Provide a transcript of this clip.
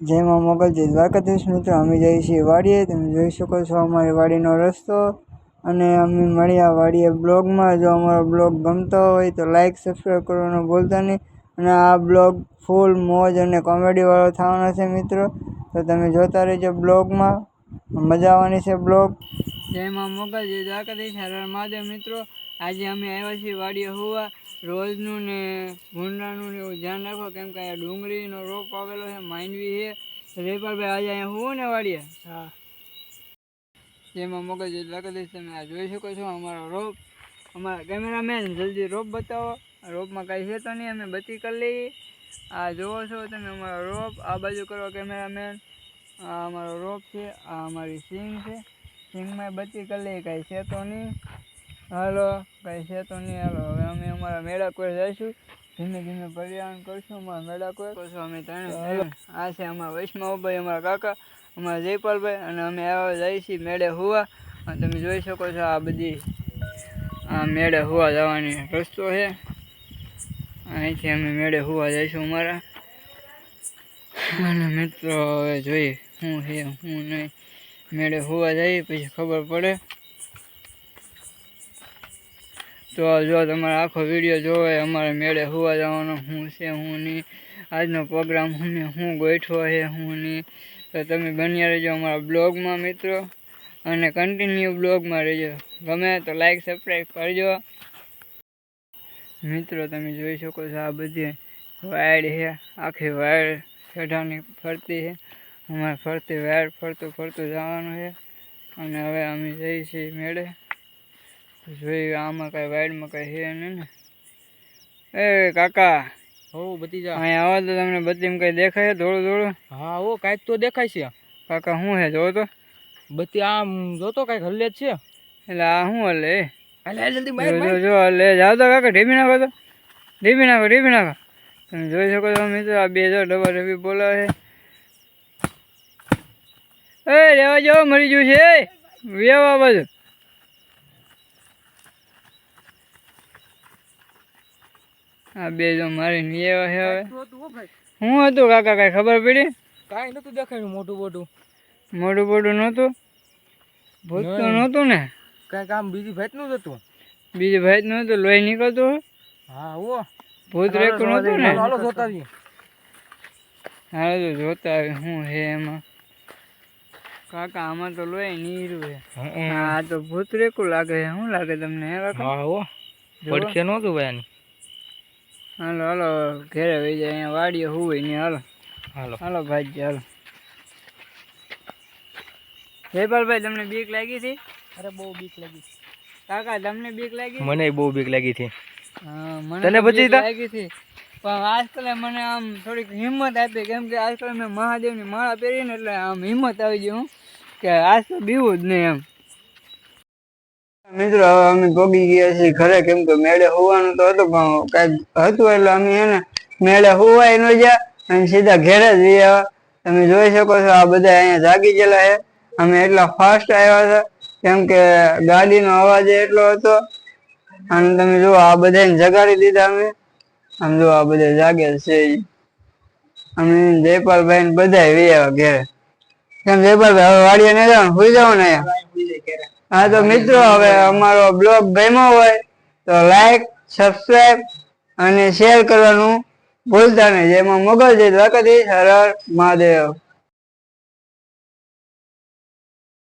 જેમાં મોગલજી દ્વારકાધીશ મિત્રો અમે જઈએ છીએ વાડીએ. તમે જોઈ શકો છો અમારી વાડીનો રસ્તો અને અમે મળ્યા વાડીએ બ્લોગમાં. જો અમારો બ્લોગ ગમતો હોય તો લાઇક સબસ્ક્રાઈબ કરવાનું ભૂલતા નહીં. અને આ બ્લોગ ફૂલ મોજ અને કોમેડીવાળો થવાનો છે મિત્રો. તો તમે જોતા રહેજો બ્લોગમાં. મજા આવવાની છે બ્લોગ. જેમાં મોગલજી દ્વારકાધીશ. હર હર મહાદેવ મિત્રો. આજે અમે આવ્યા છીએ વાડીએ હોવા. રોજનું ને ભૂંડાનું ને એવું ધ્યાન રાખો કેમ કે અહીંયા ડુંગળીનો રોપ આવેલો છે માંડવી છે. રેપાલભાઈ આજે અહીંયા હોવું ને વાડીએ? હા. જેમાં મગજ દ્વારકાધીશ તમે આ જોઈ શકો છો અમારો રોપ. અમારા કેમેરામેન જલ્દી રોપ બતાવો. રોપમાં કાંઈ છે તો નહીં અમે બત્તી કરી લઈએ. આ જોવો છો તમે અમારો રોપ. આ બાજુ કરો કેમેરામેન. આ અમારો રોપ છે આ અમારી સિંગ છે. સિંગમાં બત્તી કરી લઈએ કાંઈ છે તો નહીં. હાલો કંઈ છે તો નહીં હાલો. હવે અમે અમારા મેળા કોઈ જઈશું. ધીમે ધીમે પર્યાવરણ કરશું અમારા મેળા કોઈ. કરશું અમે ત્રણે આ છે અમારા વૈષ્ણવભાઈ અમારા કાકા અમારા જયપાલભાઈ અને અમે આવા જઈએ છીએ મેળે હોવા. અને તમે જોઈ શકો છો આ બધી આ મેળે હોવા જવાની રસ્તો છે. અહીંથી અમે મેળે હોવા જઈશું અમારા. અને મિત્રો હવે જોઈએ શું છે શું નહીં. મેળે હોવા જઈએ પછી ખબર પડે. તો જો તમારે આખો વીડિયો જોવો અમારે મેળે હોવા જવાનો શું છે, હું નહીં આજનો પ્રોગ્રામ અમે શું ગોઠવો છે હું નહીં તો તમે બન્યા રહેજો અમારા બ્લોગમાં મિત્રો. અને કન્ટિન્યુ બ્લોગમાં રહેજો. ગમે તો લાઈક સબસ્ક્રાઈબ કરજો. મિત્રો, તમે જોઈ શકો છો આ બધી વાયર છે આખી વાયર સેઢાની ફરતી છે અમારે ફરતી વાયર ફરતું ફરતું જવાનું છે અને હવે અમે જઈએ મેળે. જોઈએ આમાં કાંઈ વાઈડમાં કઈ છે નહીં ને. એ કાકા હો બધી જા. અહીંયા આવો તો તમને બત્તીમાં કંઈ દેખાય થોડું થોડું હા હો કાંઈક તો દેખાય છે. કાકા શું છે જોવો તો. બધી આમ જોતો કાંઈક હલ્લે જ છે. એટલે આ શું હલે? હાલે જલ્દી જો જો હલે. જાવ તો કાકા ઢીમી નાખો તો. ઢીમી નાખો ઢીમી નાખો. તમે જોઈ શકો છો મિત્રો આ બે હજાર ડબ્બા બોલાવે છે. એ રેવા જાઓ મરી ગયું છે. વેવા બાજુ. આ બે જો મારી વેવા છે હવે. શું હતું કાકા કાંઈ ખબર પડી? કાંઈ નતું દેખાયું મોટું મોટું મોટું બોટું નહોતું? ભૂત તો નતું નહોતું ને? કાંઈક આમ બીજી ભાતનું જ હતું. બીજું ભાઈ નહોતું લોહી નીકળતું હા હો. ભૂત રેકું નહોતું ને? હાલો, જોતા આવીએ. હાલો તો જોતા આવે શું છે એમાં? કાકા આમાં તો લોહી નીરું છે આ તો ભૂત રેકું લાગે છે. શું લાગે તમને હે કાકા? હા હો. જુઓ. પડખે નહોતું ભાઈ આની. હાલો હાલો ઘેરે વહી જાય અહીંયા વાડીએ હોય ને હાલો. હાલો. હાલો ભાઈ હાલો. જયપાલભાઈ તમને બીક લાગી હતી? અરે બહુ બીક લાગી કાકા તમને બીક લાગી મને બહુ બીક લાગી હતી. હા, મને તને તા? લાગી હતી. પણ આજકાલ મને આમ થોડીક હિંમત આપી કેમ કે આજકાલ મેં મહાદેવની માળા પહેરી ને એટલે આમ હિંમત આવી ગઈ હું કે આજ તો બીવું જ નહીં એમ. મિત્રો, હવે અમે ભોગી ગયા છીએ ઘરે. કેમ કે મેળે હોવાનું તો હતું, પણ કંઈક હતું એટલે અમે એને મેળે હોવાય ન જ્યાં, અને સીધા ઘેરે જ આવ્યા તમે જોઈ શકો છો, આ બધા અહીંયા જાગી ગયેલા છે. અમે એટલા ફાસ્ટ આવ્યા હતા કેમ કે ગાડીનો અવાજ એટલો હતો. અને તમે જો આ બધાને જગાડી દીધા અમે. આમ જો આ બધા જાગે છે. અમે જયપાલભાઈ ને બધા આવ્યા ઘેરે. કેમ, જયપાલભાઈ, હવે વાડીએ નહીં જવાનું? સુઈ જવાનું અહીંયા? હા, તો મિત્રો, હવે અમારો બ્લોગ ગમ્યો હોય, તો લાઈક સબસ્ક્રાઈબ અને શેર કરવાનું ભૂલતા નહીં. જેમાં મગજ હર હર મહાદેવ.